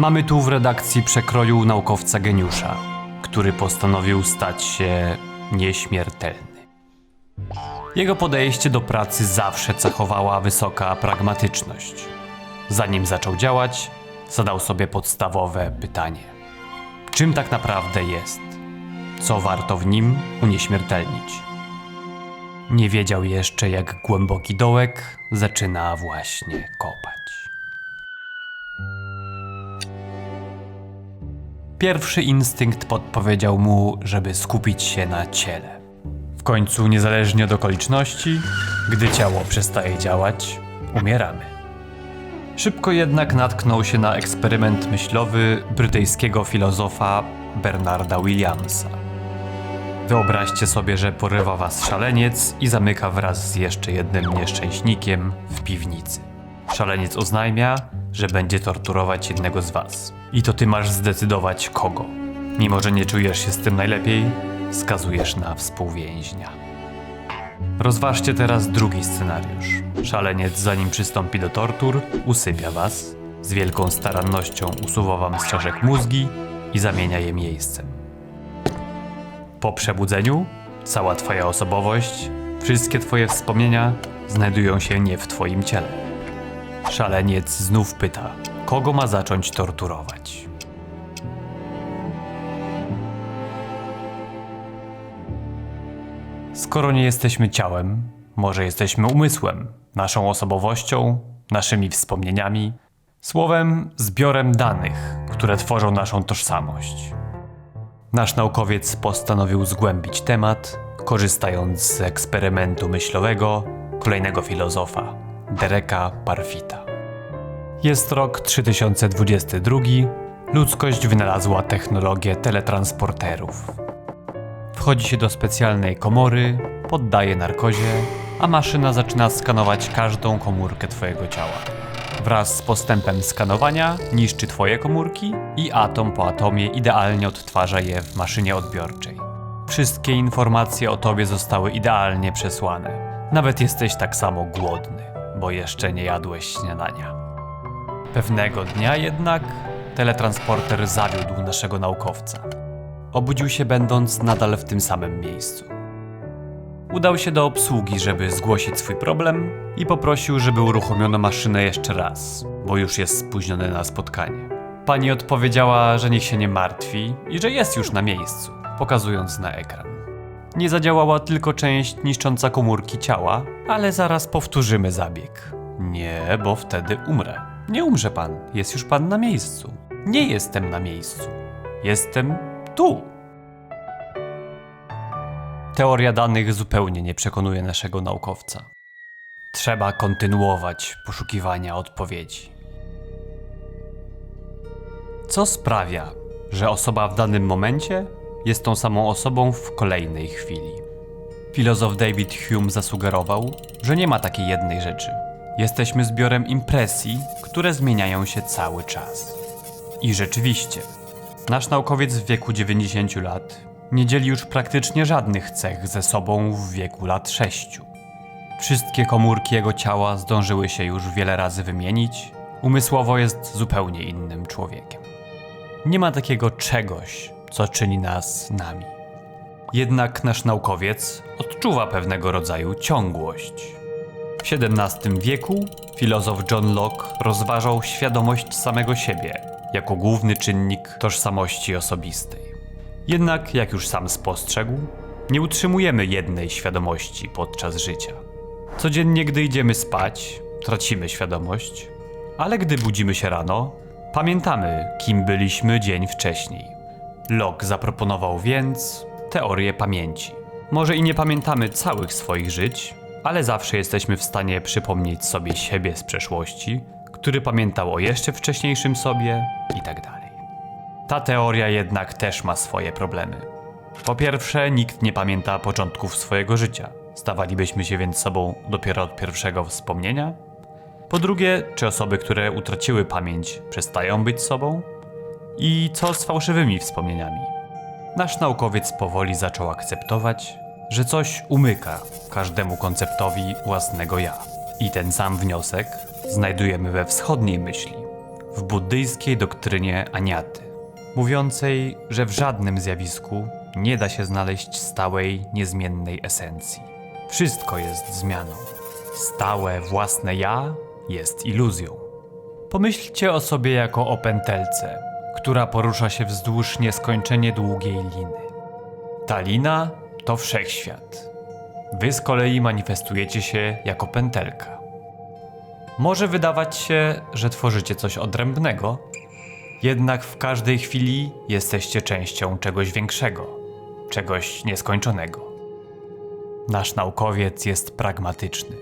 Mamy tu w redakcji przekroju naukowca geniusza, który postanowił stać się nieśmiertelny. Jego podejście do pracy zawsze cechowała wysoka pragmatyczność. Zanim zaczął działać, zadał sobie podstawowe pytanie: czym tak naprawdę jest? Co warto w nim unieśmiertelnić? Nie wiedział jeszcze, jak głęboki dołek zaczyna właśnie kopać. Pierwszy instynkt podpowiedział mu, żeby skupić się na ciele. W końcu, niezależnie od okoliczności, gdy ciało przestaje działać, umieramy. Szybko jednak natknął się na eksperyment myślowy brytyjskiego filozofa Bernarda Williamsa. Wyobraźcie sobie, że porywa was szaleniec i zamyka wraz z jeszcze jednym nieszczęśnikiem w piwnicy. Szaleniec oznajmia, że będzie torturować jednego z was. I to ty masz zdecydować kogo. Mimo, że nie czujesz się z tym najlepiej, skazujesz na współwięźnia. Rozważcie teraz drugi scenariusz. Szaleniec, zanim przystąpi do tortur, usypia was, z wielką starannością usuwa wam czaszek mózgi i zamienia je miejscem. Po przebudzeniu, cała twoja osobowość, wszystkie twoje wspomnienia znajdują się nie w twoim ciele. Szaleniec znów pyta, kogo ma zacząć torturować. Skoro nie jesteśmy ciałem, może jesteśmy umysłem, naszą osobowością, naszymi wspomnieniami, słowem zbiorem danych, które tworzą naszą tożsamość. Nasz naukowiec postanowił zgłębić temat, korzystając z eksperymentu myślowego kolejnego filozofa, Dereka Parfita. Jest rok 3022. Ludzkość wynalazła technologię teletransporterów. Wchodzi się do specjalnej komory, poddaje narkozie, a maszyna zaczyna skanować każdą komórkę Twojego ciała. Wraz z postępem skanowania niszczy Twoje komórki i atom po atomie idealnie odtwarza je w maszynie odbiorczej. Wszystkie informacje o Tobie zostały idealnie przesłane. Nawet jesteś tak samo głodny, bo jeszcze nie jadłeś śniadania. Pewnego dnia jednak teletransporter zawiódł naszego naukowca. Obudził się będąc nadal w tym samym miejscu. Udał się do obsługi, żeby zgłosić swój problem i poprosił, żeby uruchomiono maszynę jeszcze raz, bo już jest spóźniony na spotkanie. Pani odpowiedziała, że niech się nie martwi i że jest już na miejscu, pokazując na ekran. Nie zadziałała tylko część niszcząca komórki ciała, ale zaraz powtórzymy zabieg. Nie, bo wtedy umrę. Nie umrze pan, jest już pan na miejscu. Nie jestem na miejscu. Jestem tu. Teoria danych zupełnie nie przekonuje naszego naukowca. Trzeba kontynuować poszukiwania odpowiedzi. Co sprawia, że osoba w danym momencie jest tą samą osobą w kolejnej chwili? Filozof David Hume zasugerował, że nie ma takiej jednej rzeczy. Jesteśmy zbiorem impresji, które zmieniają się cały czas. I rzeczywiście, nasz naukowiec w wieku 90 lat nie dzieli już praktycznie żadnych cech ze sobą w wieku lat 6. Wszystkie komórki jego ciała zdążyły się już wiele razy wymienić, umysłowo jest zupełnie innym człowiekiem. Nie ma takiego czegoś, co czyni nas nami. Jednak nasz naukowiec odczuwa pewnego rodzaju ciągłość. W XVII wieku filozof John Locke rozważał świadomość samego siebie jako główny czynnik tożsamości osobistej. Jednak, jak już sam spostrzegł, nie utrzymujemy jednej świadomości podczas życia. Codziennie, gdy idziemy spać, tracimy świadomość, ale gdy budzimy się rano, pamiętamy, kim byliśmy dzień wcześniej. Locke zaproponował więc teorię pamięci. Może i nie pamiętamy całych swoich żyć, ale zawsze jesteśmy w stanie przypomnieć sobie siebie z przeszłości, który pamiętał o jeszcze wcześniejszym sobie i tak. Ta teoria jednak też ma swoje problemy. Po pierwsze, nikt nie pamięta początków swojego życia. Stawalibyśmy się więc sobą dopiero od pierwszego wspomnienia. Po drugie, czy osoby, które utraciły pamięć, przestają być sobą? I co z fałszywymi wspomnieniami? Nasz naukowiec powoli zaczął akceptować, że coś umyka każdemu konceptowi własnego ja. I ten sam wniosek znajdujemy we wschodniej myśli, w buddyjskiej doktrynie Aniaty, mówiącej, że w żadnym zjawisku nie da się znaleźć stałej, niezmiennej esencji. Wszystko jest zmianą. Stałe, własne ja jest iluzją. Pomyślcie o sobie jako o pętelce, która porusza się wzdłuż nieskończenie długiej liny. Ta lina to wszechświat. Wy z kolei manifestujecie się jako pętelka. Może wydawać się, że tworzycie coś odrębnego, jednak w każdej chwili jesteście częścią czegoś większego, czegoś nieskończonego. Nasz naukowiec jest pragmatyczny.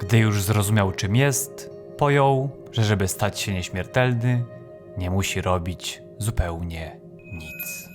Gdy już zrozumiał, czym jest, pojął, że żeby stać się nieśmiertelny, nie musi robić zupełnie nic.